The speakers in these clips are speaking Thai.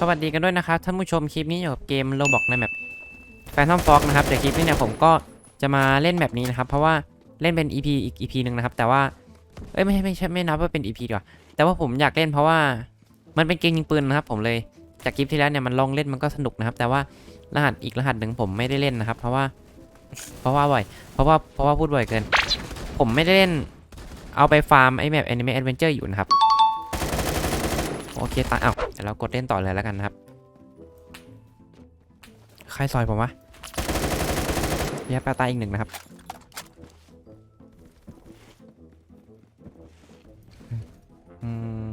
สวัสดีกันด้วยนะครับท่านผู้ชมคลิปนี้อยู่กับเกมโ o บอกในแมปแฟนทอมฟ็อกนะครับแต่คลิปนี้เนี่ยผมก็จะมาเล่นแบบนี้นะครับ เพราะว่าเล่นเป็น EP อีก EP หนึ่งนะครับ แต่ว่าเอ้ยไม่ใช่ไม่ใช่ไม่นับว่าเป็น EP ดีกว่าแต่ว่าผมอยากเล่นเพราะว่ามันเป็นเกมยิงปืนนะครับ ผมเลยจากคลิปที่แล้วเนี่ยมันลองเล่นมันก็สนุกนะครับ แต่ว่ารหัสอีกรหัสหนึ่งผมไม่ได้เล่นนะครับ เพราะว่า เพราะว่าบ่อย เพราะว่าเพราะว่าพูดบ่อยเกิน ผมไม่ได้เล่นเอาไปฟาร์มไอแมป Anime Adventure อร์อยู่นะครับโอเคตายอ้า เดี๋ยวเรากดเล่นต่อเลยแล้วกันนะครับ ใครซอยผมวะยับปลาตายอีกหนึ่งนะครับอืม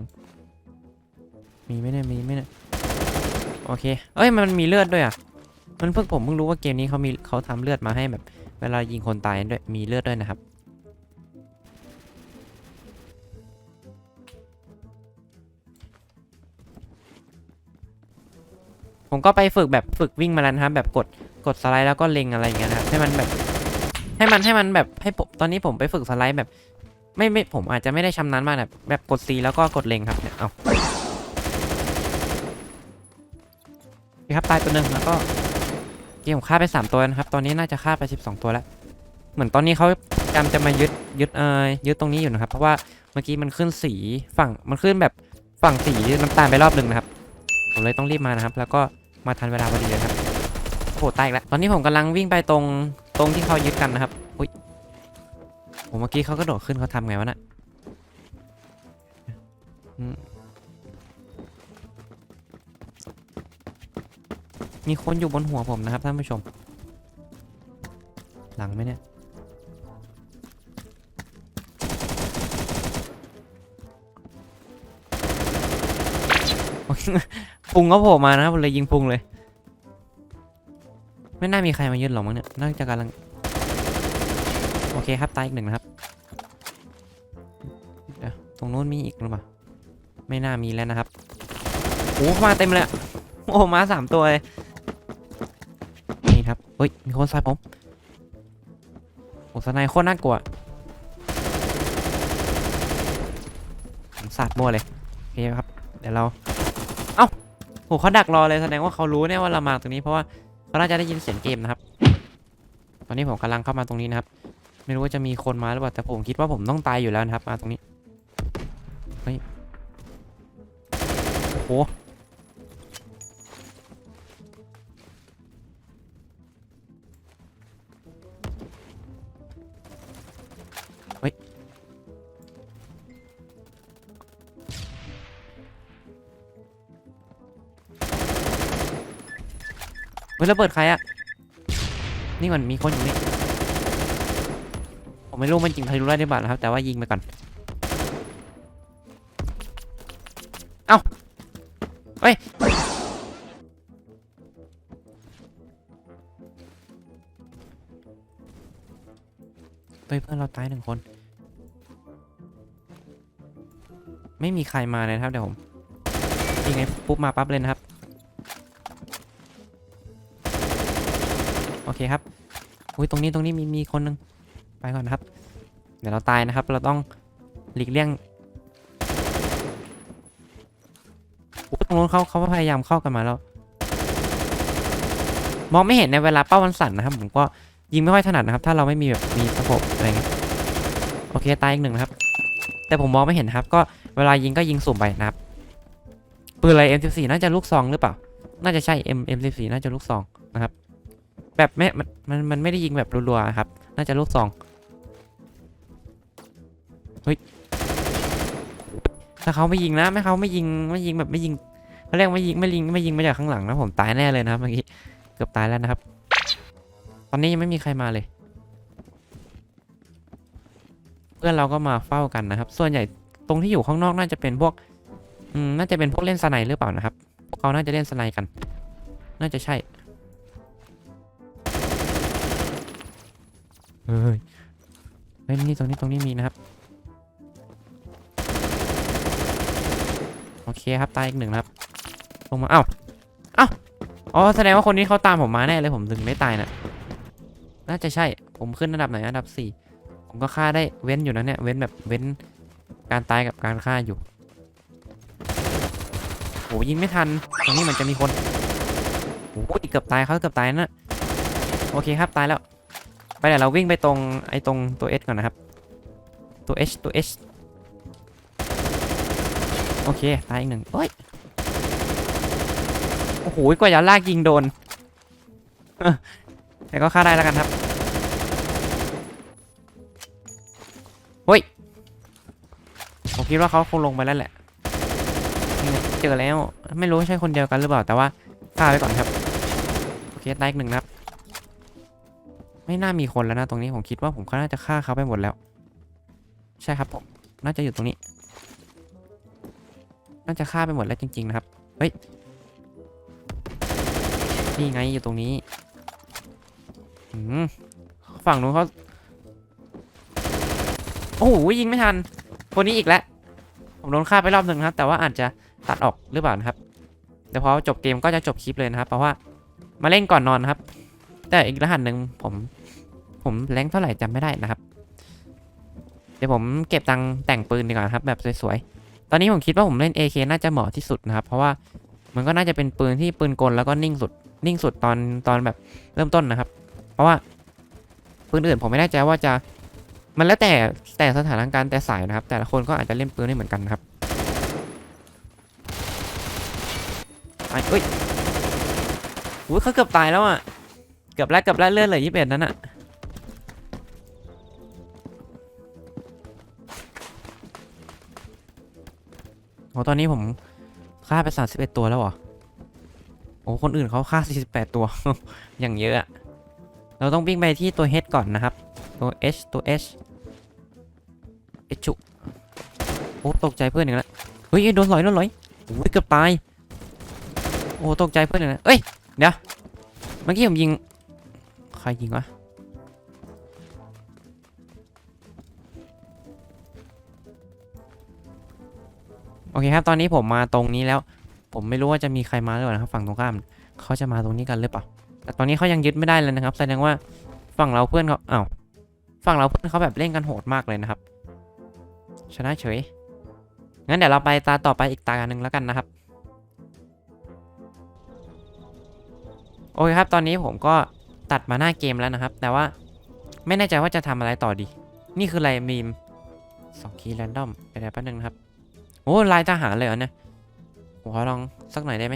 มีไหมเนี่ย มีไหมเนี่ย โอเค เอ้ย มันมีเลือดด้วยอะ มันเพิ่งผมเพิ่งรู้ว่าเกมนี้เขามีเขาทำเลือดมาให้แบบ เวลายิงคนตายด้วย มีเลือดด้วยนะครับ ผมก็ไปฝึกแบบฝึกวิ่งมาแล้วนะครับแบบกดกดสไลด์แล้วก็เล็งอะไรอย่างเงี้ยนะครับให้มันแบบ ให้มันให้มันแบบให้ผมตอนนี้ผมไปฝึกสไลด์แบบ ไม่ไม่ผมอาจจะไม่ได้ชำนาญมากแบบแบบกด C แล้วก็กดเล็งครับเนี่ยเอาโอเคครับตายตัวหนึ่งแล้วก็เกมผมฆ่าไป 3 ตัวนะครับ ตอนนี้น่าจะฆ่าไป 12 ตัวแล้ว เหมือนตอนนี้เขาจำจะมายึดยึดเอ่ยยึดตรงนี้อยู่นะครับ เพราะว่าเมื่อกี้มันขึ้นสีฝั่งมันขึ้นแบบฝั่งสีน้ำตาลไปรอบหนึ่งนะครับ ผมเลยต้องรีบมานะครับ แล้วก็ มาทันเวลาพอดีเลยครับโอ้โหตายอีกแล้วตอนนี้ผมกำลังวิ่งไปตรงตรงที่เขายึดกันนะครับอุ้ยผมเมื่อกี้เขากระโดดขึ้นเขาทำไงวะน่ะมมีคนอยู่บนหัวผมนะครับท่านผู้ชม หลังไหมเนี่ย พุงก็โผล่มานะครับผมเลยยิงพุงเลย ไม่น่ามีใครมายึดหรอกมั้งเนี่ยน่าจะกำลังโอเคครับตายอีกหนึ่งนะครับเดี๋ยวตรงโน้นมีอีกหรือเปล่าไม่น่ามีแล้วนะครับโอ้มาเต็มเลยโอ้มาสามตัวเลยนี่ครับเฮ้ยมีคนใส่ผมโอ้สไนโคตรน่ากลัวผมสาดมั่วเลยโอเคครับเดี๋ยวเรา โหเขาดักรอเลยแสดงว่าเขารู้เนี่ยว่าเรามาตรงนี้เพราะว่าเขาน่าจะได้ยินเสียงเกมนะครับ ตอนนี้ผมกำลังเข้ามาตรงนี้นะครับ ไม่รู้ว่าจะมีคนมาหรือเปล่าแต่ผมคิดว่าผมต้องตายอยู่แล้วนะครับ มาตรงนี้เฮ้ยโอ้โหเฮ้ย ฮ้ยระเบิดใครอะนี่มันมีคนอยู่นี่ผมไม่รู้มันจริงใครรู้ได้หรือเปล่านะครับ แต่ว่ายิงไปก่อน เอ้าเฮ้ยเฮ้ยเพื่อนเราตายหนึ่งคน ไม่มีใครมาเลยครับเดี๋ยวผมยิงไงปุ๊บมาปั๊บเลยนะครับ อเคครับอุ้ยตรงนี้ตรงนี้มีมีคนหนึ่งไปก่อนนะครับ เดี๋ยวเราตายนะครับ เราต้องหลีกเลี่ยงอุ๊ยตรงนู้นเขาเขาพยายามเข้ากันมาแล้ว มองไม่เห็นในเวลาเป้ามันสั่นนะครับ ผมก็ยิงไม่ค่อยถนัดนะครับ ถ้าเราไม่มีแบบมีสโคปอะไรเงี้ยโอเคตายอีกหนึ่งนะครับ แต่ผมมองไม่เห็นนครับ ก็เวลายิงก็ยิงสุ่มไปนะครับปืนอะไร M14 น่าจะลูกซองหรือเปล่า น่าจะใช่ M M14 น่าจะลูกซองนะครับ แบบไม่มันมันมันไม่ได้ยิงแบบรัวๆครับ น่าจะลูกซอง เฮ้ย ถ้าเขาไม่ยิงนะ ไม่เขาไม่ยิงไม่ยิงแบบไม่ยิงเขาเรียกไม่ยิงไม่ยิงไม่ยิงมาจากข้างหลังนะผมตายแน่เลยนะครับเมื่อกี้เกือบตายแล้วนะครับ ตอนนี้ยังไม่มีใครมาเลย เพื่อนเราก็มาเฝ้ากันนะครับ ส่วนใหญ่ตรงที่อยู่ข้างนอกน่าจะเป็นพวกอืมน่าจะเป็นพวกเล่นสไนหรือเปล่านะครับพวกเขาน่าจะเล่นสไนกัน น่าจะใช่ เฮ้ยเฮ้ยนี่ตรงนี้ตรงนี้มีนะครับ โอเคครับตายอีกหนึ่งครับ ลงมา เอ้า เอ้า อ๋อ แสดงว่าคนนี้เขาตามผมมาแน่เลยผมถึงไม่ตายนะน่าจะใช่ ผมขึ้นอันดับไหนอันดับสี่ ผมก็ฆ่าได้เว้นอยู่นะเนี่ย เว้นแบบเว้นการตายกับการฆ่าอยู่โหยิงไม่ทัน ตรงนี้มันจะมีคนโอ้โหเกือบตายเขาเกือบตายนะ โอเคครับตายแล้ว ไปเดี๋ยวเราวิ่งไปตรงไอ้ตรงตัว S ก่อนนะครับ ตัว H ตัว H โอเค ตายอีกหนึ่งเอ้ย โอ้โหกว่าจะลากยิงโดนแต่ก็ฆ่าได้แล้วกันครับเฮ้ย ผมคิดว่าเขาคงลงไปแล้วแหละ เจอแล้ว ไม่รู้ใช่คนเดียวกันหรือเปล่า แต่ว่าฆ่าไว้ก่อนครับ โอเค ตายอีกหนึ่งนะครับ ไม่น่ามีคนแล้วนะตรงนี้ผมคิดว่าผมก็น่าจะฆ่าเขาไปหมดแล้ว ใช่ครับผมน่าจะอยู่ตรงนี้ น่าจะฆ่าไปหมดแล้วจริง ๆ นะครับ เฮ้ย นี่ไงอยู่ตรงนี้อืมฝั่งนู้นเขาโอ้โหยิงไม่ทัน คนนี้อีกแล้ว ผมโดนฆ่าไปรอบหนึ่งนะครับ แต่ว่าอาจจะตัดออกหรือเปล่านะครับเดี๋ยวพอจบเกมก็จะจบคลิปเลยนะครับ เพราะว่ามาเล่นก่อนนอนครับ แต่อีกรหัสหนึ่งผมผมแรงเท่าไหร่จำไม่ได้นะครับ เดี๋ยวผมเก็บตังค์แต่งปืนดีกว่าครับ แบบสวยๆ ตอนนี้ผมคิดว่าผมเล่น AK น่าจะเหมาะที่สุดนะครับ เพราะว่ามันก็น่าจะเป็นปืนที่ปืนกลแล้วก็นิ่งสุด นิ่งสุดตอนตอนแบบเริ่มต้นนะครับ เพราะว่าปืนอื่นผมไม่แน่ใจว่าจะมันแล้วแต่แต่สถานการณ์แต่สายนะครับ แต่ละคนก็อาจจะเล่นปืนไม่เหมือนกันนะครับไอ้เอ้ยอุ้ยเขาเกือบตายแล้วอะ กือบแล้วเกือบแล้วเลื่อดเลือยี่สิบเอ็ดนั่นอะโอ้ตอนนี้ผมฆ่าไป31ตัวแล้วเหรอ โอ้คนอื่นเขาฆ่า48ตัว อย่างเยอะอะ เราต้องวิ่งไปที่ตัว H ก่อนนะครับ ตัว H ตัว H H ชุโอ้ตกใจเพื่อนอีกแล้วเฮ้ยโดนลอยโดนลอยโอ้ยเกือบตาย โอ้ตกใจเพื่อนอีกแล้วเอ้ย เดี๋ยว เมื่อกี้ผมยิง ใครยิงวะโอเคครับ ตอนนี้ผมมาตรงนี้แล้ว ผมไม่รู้ว่าจะมีใครมาหรือเปล่านะครับฝั่งตรงข้ามเขาจะมาตรงนี้กันหรือเปล่าแต่ตอนนี้เขายังยึดไม่ได้เลยนะครับ แสดงว่าฝั่งเราเพื่อนเขาอ้าวฝั่งเราเพื่อนเขาแบบเล่นกันโหดมากเลยนะครับ ชนะเฉยงั้นเดี๋ยวเราไปตาต่อไปอีกตาหนึ่งแล้วกันนะครับ โอเคครับ ตอนนี้ผมก็ ตัดมาหน้าเกมแล้วนะครับ แต่ว่าไม่แน่ใจว่าจะทำอะไรต่อดี นี่คืออะไรมีมสองคีย์แรนดอมเดี๋ยวแป๊บนึงนะครับ โอ้ลายทหารเลยเหรอเนี่ยผมขอลองสักหน่อยได้ไหม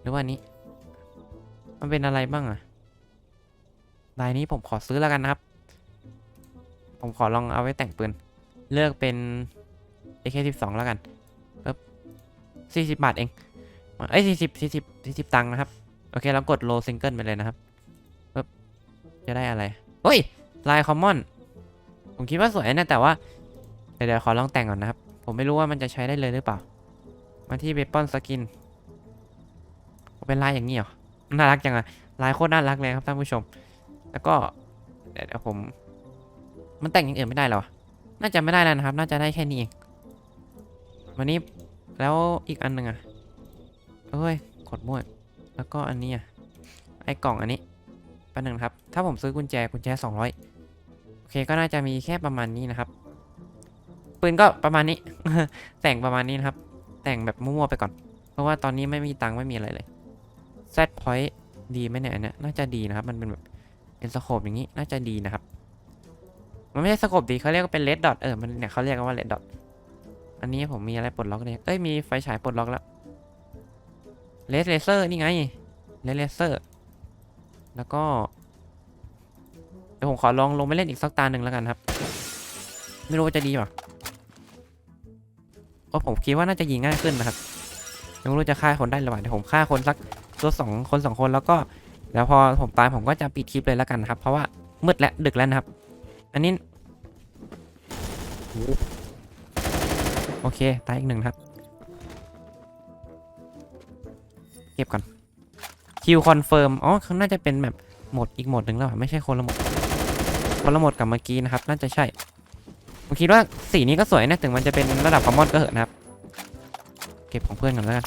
หรือว่านี้ มันเป็นอะไรบ้างอะลายนี้ผมขอซื้อแล้วกันนะครับ ผมขอลองเอาไว้แต่งปืน เลือกเป็น AK12 แล้วกันเอ๊บสี่สิบบาทเอง เอ้ยสี่สิบสี่สิบสี่สิบตังค์นะครับ โอเค เรากด low single ไปเลยนะครับ จะได้อะไรเฮ้ยลาย common ผมคิดว่าสวยนะแต่ว่า เดี๋ยวขอลองแต่งก่อนนะครับ ผมไม่รู้ว่ามันจะใช้ได้เลยหรือเปล่า มาที่เบปอนสกิน เป็นลายอย่างนี้เหรอ น่ารักจังอะลายโคตรน่ารักเลยครับท่านผู้ชม แล้วก็เดี๋ยวผม มันแต่งอย่างอื่นไม่ได้หรอ น่าจะไม่ได้แล้วนะครับ น่าจะได้แค่นี้เอง วันนี้แล้วอีกอันหนึ่งอะเอ้ยกดมั่วแล้วก็อันนี้อะไอ้กล่องอันนี้ ป๊บนึงครับ ถ้าผมซื้อกุญแจกุญแจ 200 โอเคก็น่าจะมีแค่ประมาณนี้นะครับ ปืนก็ประมาณนี้ แต่งประมาณนี้นะครับ แต่งแบบมั่วๆไปก่อน เพราะว่าตอนนี้ไม่มีตังค์ไม่มีอะไรเลย Z point ดีไหมเนี่ยอันเนี่ยน่าจะดีนะครับ มันเป็นแบบเป็นสโคปอย่างนี้น่าจะดีนะครับ มันไม่ใช่สโคปดีเขาเรียกว่าเป็นเลดดอทเออมันเนี่ยเขาเรียกกันว่าเลดดอทอันนี้ผมมีอะไรปลดล็อกเนี่ยเอ้ยมีไฟฉายปลดล็อกแล้วเลสเลเซอร์นี่ไงเลสเลเซอร์ แล้วก็เดี๋ยวผมขอลองลงไปเล่นอีกสักตาหนึ่งแล้วกันครับ ไม่รู้ว่าจะดีป่ะเพราะผมคิดว่าน่าจะยิงง่ายขึ้นนะครับยังไม่รู้จะฆ่าคนได้หรือเปล่าเดี๋ยวผมฆ่าคนสักตัวสองคนสองคนแล้วก็แล้วพอผมตายผมก็จะปิดคลิปเลยแล้วกันนะครับ เพราะว่ามืดและดึกแล้วนะครับ อันนี้โอเค ตายอีกหนึ่งครับ เก็บก่อน คิวคอนเฟิร์มอ๋อเขาน่าจะเป็นแบบโหมดอีกโหมดหนึ่งแล้วไม่ใช่คนละโหมดคนละโหมดกับเมื่อกี้นะครับ น่าจะใช่ผมคิดว่าสีนี้ก็สวยนะถึงมันจะเป็นระดับคอมมอนก็เหอะนะครับ เก็บของเพื่อนก่อนแล้วกัน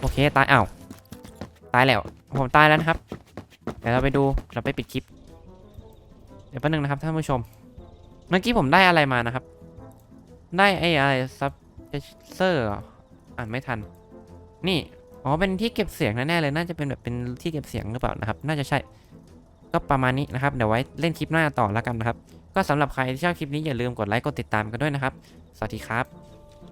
โอเคตายอ้าวตายแล้วผมตายแล้วนะครับเดี๋ยวเราไปดูเราไปปิดคลิป เดี๋ยวแป๊บนึงนะครับท่านผู้ชม เมื่อกี้ผมได้อะไรมานะครับ ได้ไอ้อะไรซับเซอร์อ่านไม่ทัน นี่ อ๋อ เป็นที่เก็บเสียงแน่ๆเลย น่าจะเป็นแบบเป็นที่เก็บเสียงหรือเปล่านะครับ น่าจะใช่ ก็ประมาณนี้นะครับ เดี๋ยวไว้เล่นคลิปหน้าต่อแล้วกันนะครับ ก็สำหรับใครที่ชอบคลิปนี้อย่าลืมกดไลค์ กดติดตามกันด้วยนะครับ สวัสดีครับ